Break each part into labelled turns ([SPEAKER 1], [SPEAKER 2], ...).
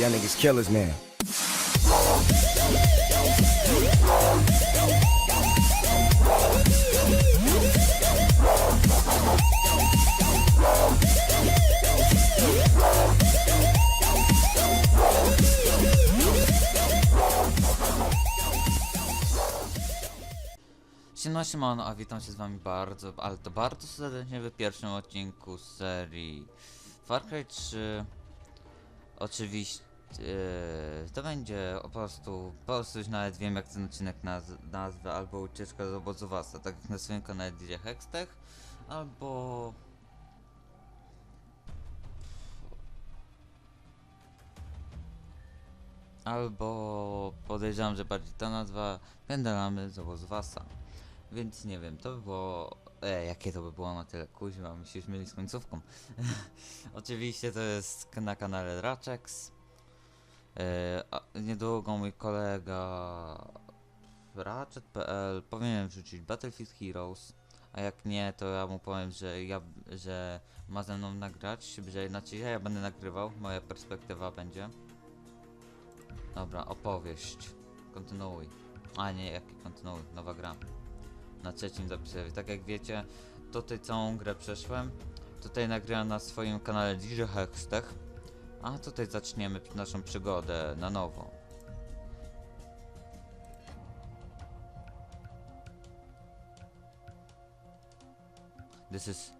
[SPEAKER 1] Y'all niggas killers, man.
[SPEAKER 2] Siema, siemano, a witam się z wami bardzo, ale to bardzo serdecznie w pierwszym odcinku serii Far Cry 3 Oczywiście to będzie po prostu, po prostu już nawet wiem jak ten odcinek naz nazwę, albo ucieczka z obozu Wasa, tak jak na swoim kanale DJ Hextech, albo... Albo podejrzewam, że bardziej ta nazwa Pendalamy z obozu Wasa. Więc nie wiem, to by było. E, jakie to by było na tyle kuźma, my się z końcówką. Oczywiście to jest na kanale Rachex. A niedługo mój kolega Ratchet.pl powinien wrzucić Battlefield Heroes. A jak nie, to ja mu powiem, że ja, że ma ze mną nagrać, że ja, ja będę nagrywał, moja perspektywa będzie. Dobra, opowieść. Kontynuuj. A nie, jaki kontynuuj? Nowa gra na trzecim zapisie. Tak jak wiecie, tutaj całą grę przeszłem. Tutaj nagrałem na swoim kanale DJ Hextech. A tutaj zaczniemy naszą przygodę na nowo. This is...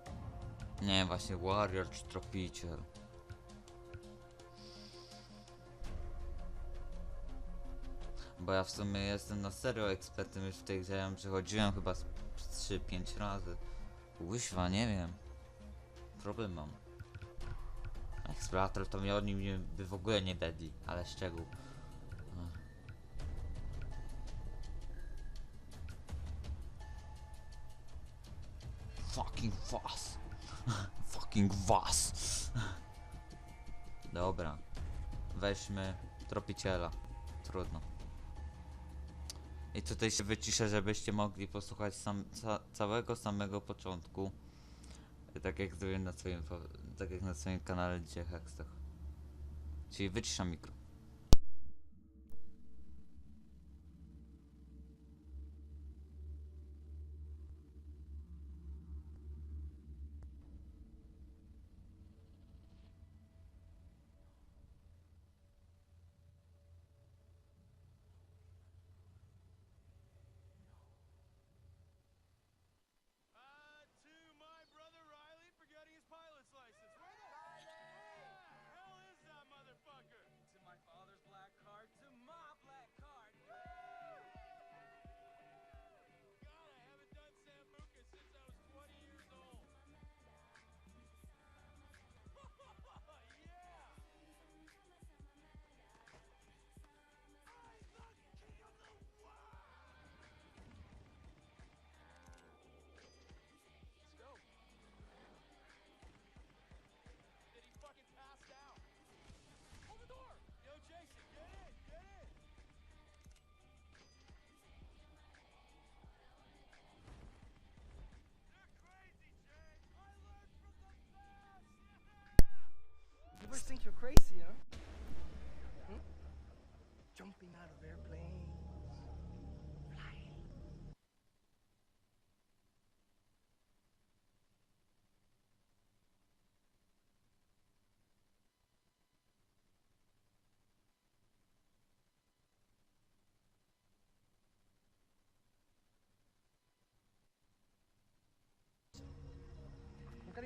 [SPEAKER 2] Nie, właśnie Warrior czy Tropiciel. Bo ja w sumie jestem na serio ekspertem już w tej grze, ja przechodziłem chyba z 3-5 razy. Łyśwa, nie wiem. Problem mam. Eksplorator to mnie od nim by w ogóle nie dedli, ale szczegół. Fucking was. Fucking was. Dobra. Weźmy tropiciela. Trudno. I tutaj się wyciszę, żebyście mogli posłuchać sam, ca, całego samego początku. Tak jak zrobiłem na swoim, tak jak na swoim kanale dzisiaj Hextech. Czyli wyciszam mikro.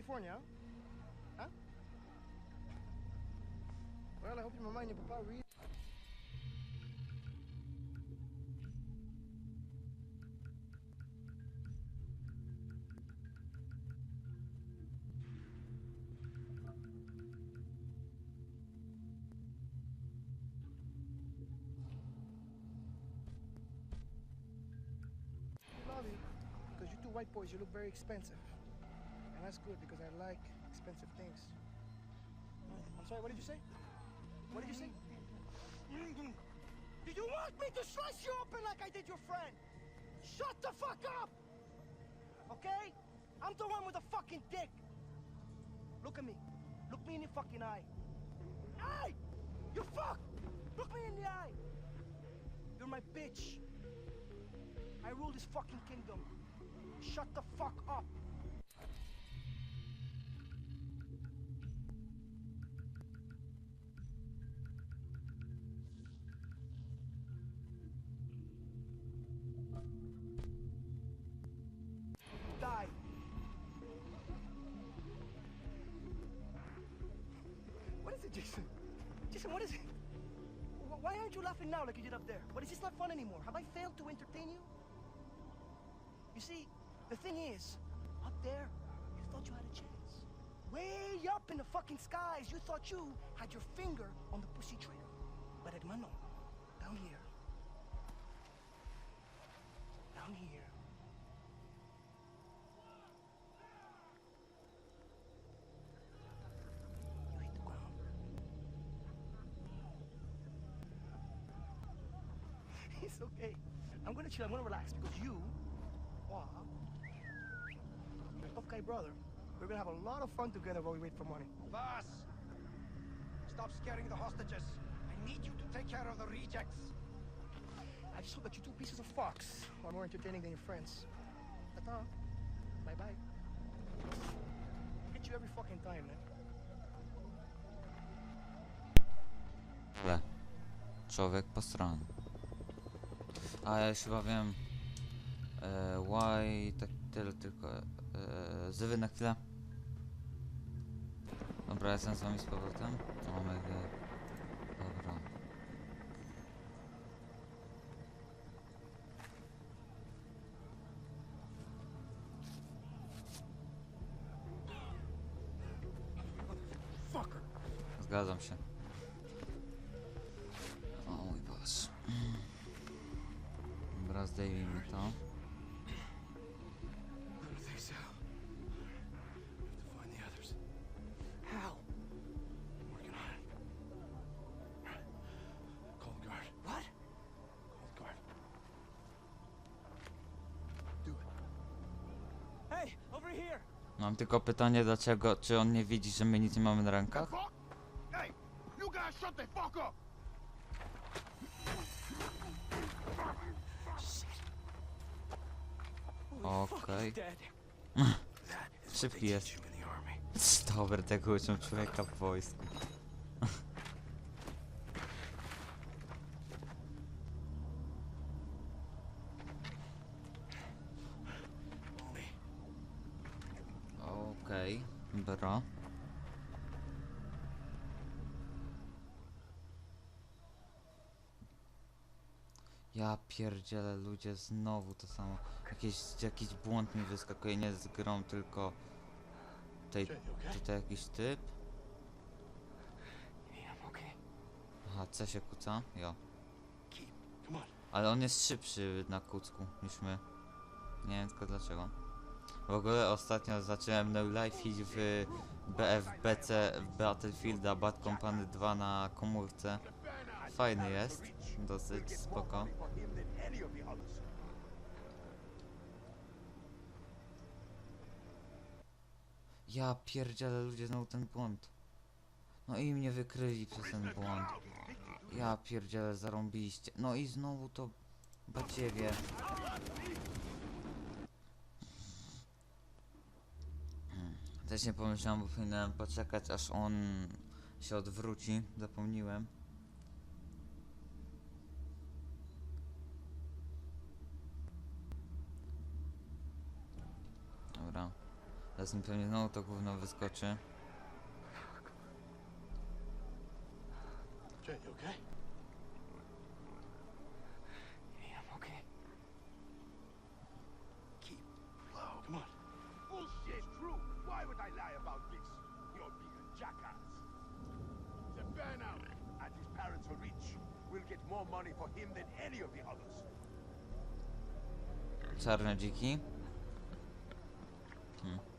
[SPEAKER 3] California, huh? Well, I hope your mama and your papa read. Because you two white boys, you look very expensive. That's good because I like expensive things. I'm sorry, what did you say? What did you say? Did you want me to slice you open like I did your friend? Shut the fuck up! Okay? I'm the one with the fucking dick. Look at me. Look me in the fucking eye. Hey! You fuck! Look me in the eye! You're my bitch. I rule this fucking kingdom. Shut the fuck up. Jason? Jason, what is it? Why aren't you laughing now like you did up there? What is this not fun anymore? Have I failed to entertain you? You see, the thing is, up there, you thought you had a chance. Way up in the fucking skies, you thought you had your finger on the pussy trigger. But hermano, down here, down here, you hit the ground. It's okay. I'm gonna chill. I'm gonna relax because you, Wah, your tough guy brother, we're gonna have a lot of fun together while we wait for money.
[SPEAKER 1] Boss! Stop scaring the hostages. I need you to take care of the rejects.
[SPEAKER 3] I just hope that you two pieces of fox are more entertaining than your friends. That's uh, all. Bye bye. Hit you every fucking time, man.
[SPEAKER 2] Ale. Człowiek posrany. A ja już chyba wiem. E, why tak tyle tylko. E, zywy na chwilę. Dobra, jestem z wami z powrotem. O my god. Dobra. Zgadzam się.
[SPEAKER 4] Over here!
[SPEAKER 2] Mam tylko pytanie, dlaczego, czy on nie widzi, że my nic nie mamy na rękach?
[SPEAKER 1] Hey! You guys shut the fuck up!
[SPEAKER 2] Okay.
[SPEAKER 1] is what
[SPEAKER 2] Szybki jest. Dobra, tego uczą człowieka w wojsku. Okej, bro. Ja pierdzielę ludzie, znowu to samo. Jakiś, jakiś błąd mi wyskakuje, nie z grą, tylko... Tej, tutaj jakiś typ. Aha, C się kuca? Jo.
[SPEAKER 1] Keep. Come on.
[SPEAKER 2] Ale on jest szybszy na kucku niż my. Nie wiem tylko dlaczego. W ogóle ostatnio zacząłem No Life iść w BFBC w Battlefielda Bad Company 2 na komórce. Fajny jest, dosyć spoko. Ja pierdzielę ludzie znowu ten błąd. No i mnie wykryli przez ten błąd. Ja pierdzielę zarąbiliście. No i znowu to badziewie. Hmm. Też nie pomyślałem, bo powinienem poczekać aż on się odwróci. Zapomniłem. Dobra. Teraz mi pewnie znowu to gówno wyskoczy.
[SPEAKER 1] Jay, you okay?
[SPEAKER 3] Yeah, I'm okay.
[SPEAKER 1] Keep low. Come on.
[SPEAKER 5] Bullshit, true. Why would I lie about this? You're being a jackass. The burnout. At his parents are rich. We'll get more money for him than any of the others.
[SPEAKER 2] Czarne dziki. Hmm.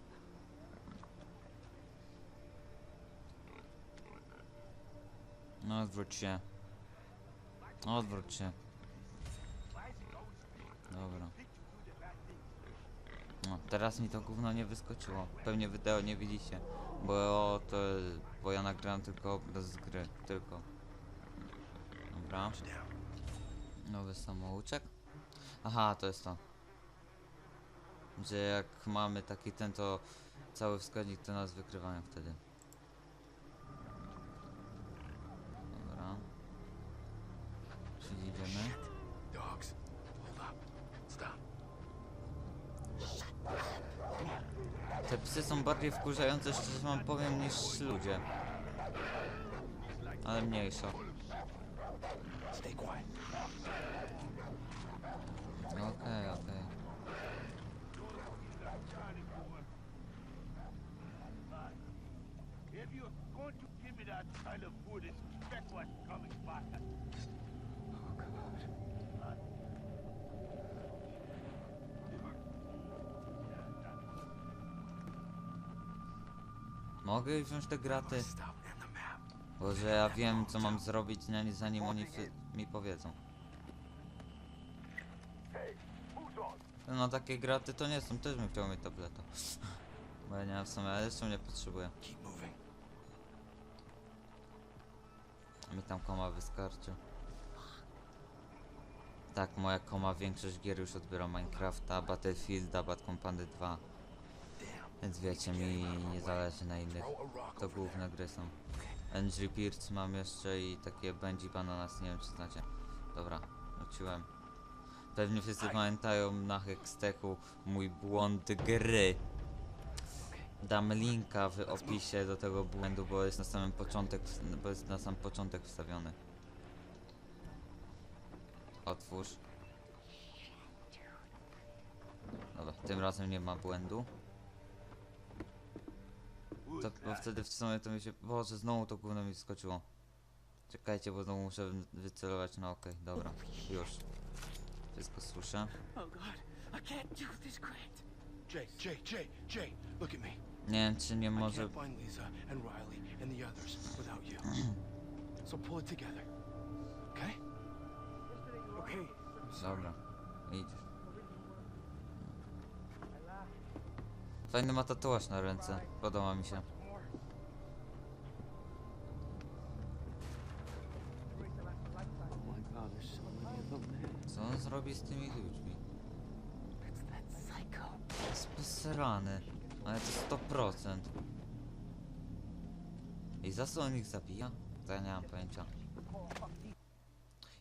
[SPEAKER 2] No odwróć się. Odwróć się. Dobra. No, teraz mi to gówno nie wyskoczyło. Pewnie wideo nie widzicie. Bo to... Bo ja nagrałem tylko obraz z gry. Tylko. Dobra. Nowy samouczek. Aha, to jest to. Że jak mamy taki ten, to cały wskaźnik to nas wykrywają wtedy. Dobra. Czyli idziemy.
[SPEAKER 5] Dogs, hold up. Stop.
[SPEAKER 2] Te psy są bardziej wkurzające, szczerze wam powiem, niż ludzie. Ale mniejsza.
[SPEAKER 3] Stay quiet.
[SPEAKER 2] Okej, okej.
[SPEAKER 5] If you're going to give me that kind of food, expect what's coming back.
[SPEAKER 2] Mogę wziąć te graty?
[SPEAKER 5] Stop and the map.
[SPEAKER 2] Bo że ja wiem co mam zrobić zanim- oni mi powiedzą. No takie graty to nie są, też bym chciał mieć tableta. Bo ja nie mam w sumie, ale jeszcze nie potrzebuję. Mi tam koma wystarczy. Tak, moja koma większość gier już odbiera Minecrafta, Battlefielda, Bad Company 2. Więc wiecie, mi nie zależy na innych. To główne gry są. Angry Birds mam jeszcze i takie Benji Bananas, nie wiem czy znacie. Dobra, wróciłem. Pewnie wszyscy pamiętają na Hextechu mój błąd gry. Dam linka w opisie do tego błędu, bo jest na samym początek, bo jest na sam początek wstawiony. Otwórz. Dobra, tym razem nie ma błędu. To, bo wtedy w sumie to mi się... Boże, znowu to gówno mi skoczyło. Czekajcie, bo znowu muszę wy- wycelować na okej, dobra, już. Wszystko słyszę. Nie wiem, czy nie może...
[SPEAKER 3] can't find
[SPEAKER 2] Fajny ma tatuaż na ręce, podoba mi się. Co on zrobi z tymi ludźmi? Posrany, ale to 100%. I za co on ich zabija? To ja nie mam pojęcia.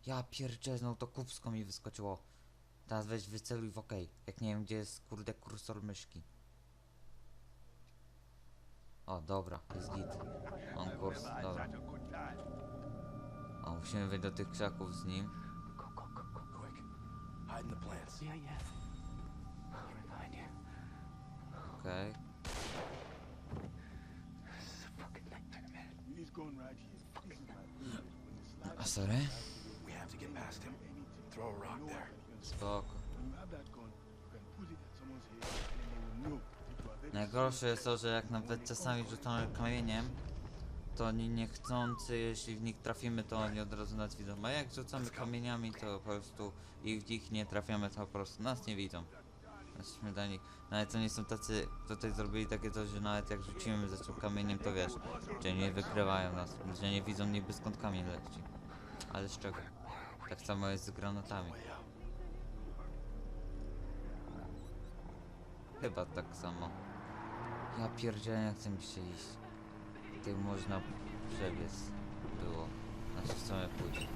[SPEAKER 2] Ja pierdzielę, no to kupsko mi wyskoczyło. Teraz weź wyceluj w OK, jak nie wiem gdzie jest kurde kursor myszki. O, dobra, jest git. Mam kurs, dobra. O, musimy wejść do tych krzaków z nim. Okej.
[SPEAKER 4] This is a
[SPEAKER 2] sorry? Spoko. Najgorsze jest to, że jak nawet czasami rzucamy kamieniem, to oni niechcący, jeśli w nich trafimy, to oni od razu nas widzą. A jak rzucamy kamieniami, to po prostu i w nich nie trafiamy, to po prostu nas nie widzą. Jesteśmy dla nich. Nawet oni są tacy, tutaj zrobili takie coś, że nawet jak rzucimy za czym kamieniem, to wiesz, że nie wykrywają nas, że nie widzą niby skąd kamień leci. Ale z czego? Tak samo jest z granatami. Chyba tak samo. Ja pierdzielę, jak chcę się iść. Tutaj można przebiec było. Znaczy w pójść.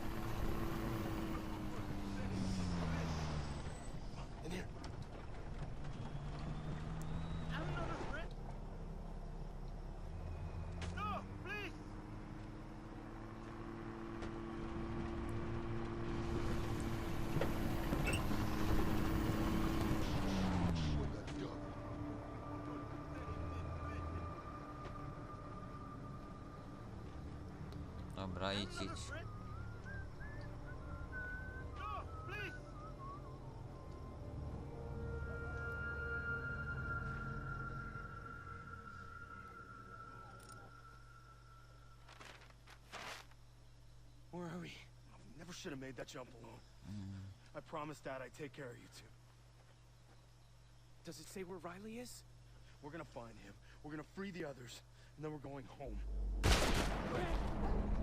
[SPEAKER 2] Dobra, idź, idź.
[SPEAKER 3] Where are we? Never should have made that jump alone. Mm. I promised Dad I'd take care of you two.
[SPEAKER 4] Does it say where Riley is?
[SPEAKER 3] We're gonna find him. We're gonna free the others, and then we're going home.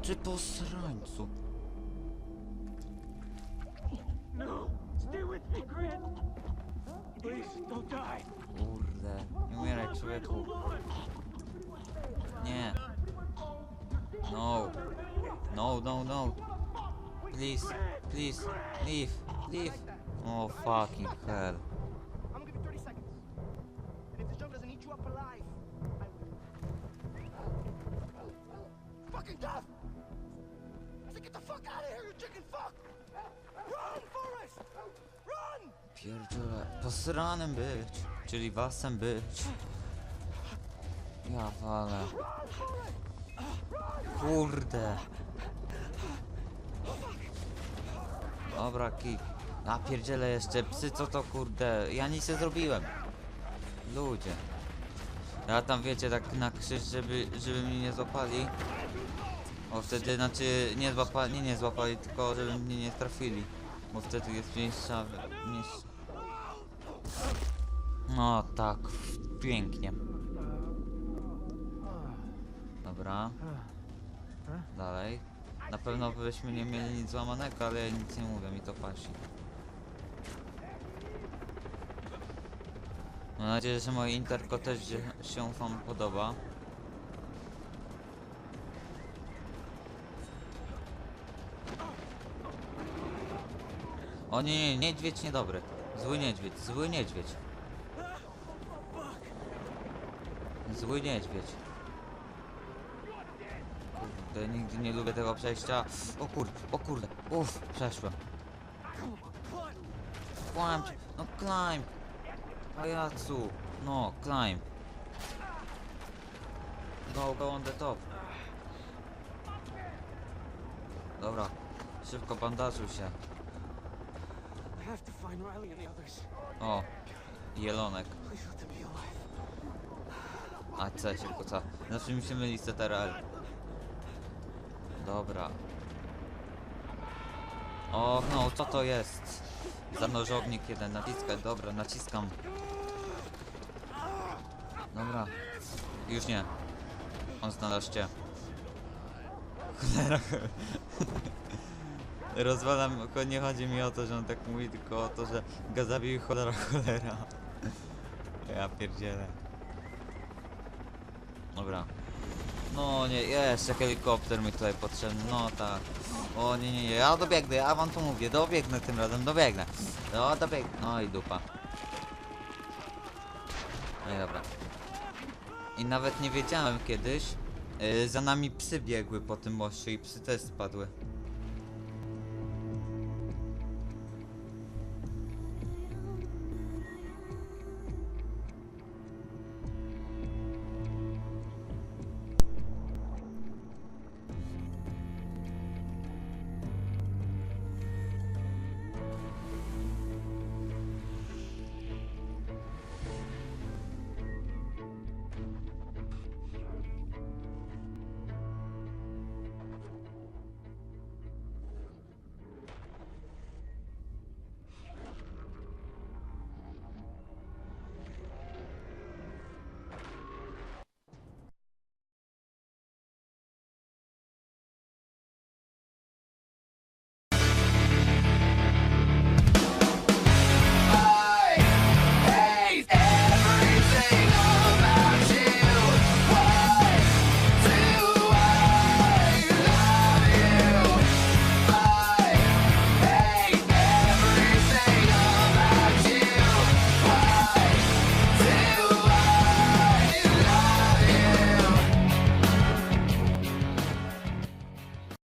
[SPEAKER 2] Czy posrańcu? No, stay with me, Grant.
[SPEAKER 4] Please, don't die.
[SPEAKER 2] Kurde, nie umieraj człowieku. Nie. No. No, no, no. Please, please, leave, leave. Oh fucking hell. Posranym być, czyli wasem być. Ja walę. Kurde. Dobra, kik. A pierdziele jeszcze, psy co to kurde, ja nic nie zrobiłem. Ludzie. Ja tam wiecie, tak na krzyż, żeby, żeby mnie nie złapali. O wtedy, znaczy nie złapali, nie, nie złapali, tylko żeby mnie nie trafili. Bo wtedy jest mniejsza, mniejsza. No tak, pięknie. Dobra. Dalej. Na pewno byśmy nie mieli nic złamanego, ale ja nic nie mówię, mi to pasi. Mam nadzieję, że moje interko też się- wam podoba. O nie, nie, niedźwiedź niedobry. Zły niedźwiedź, zły niedźwiedź. Zły niedźwiedź. Kurde, nigdy nie lubię tego przejścia. O kurde, o kurde, uff, przeszłem. Climb, no climb. Pajacu, no climb. Go, go on the top. Dobra, szybko bandażuj się. O, jelonek. A C się kuca. Znaczy mi się myli CTRL. Dobra. O, no, co to jest? Zanożownik jeden, naciskaj, dobra, naciskam. Dobra. Już nie. On znalazł cię. Cholera. Rozwalam, nie chodzi mi o to, że on tak mówi, tylko o to, że go zabił cholera, cholera. Ja pierdzielę. Dobra. No nie, jeszcze helikopter mi tutaj potrzebny, no tak. O nie, nie, nie, ja dobiegnę, ja wam to mówię, dobiegnę tym razem, dobiegnę. No, dobiegnę, no i dupa. No i dobra. I nawet nie wiedziałem kiedyś, yy, za nami psy biegły po tym moście i psy też spadły.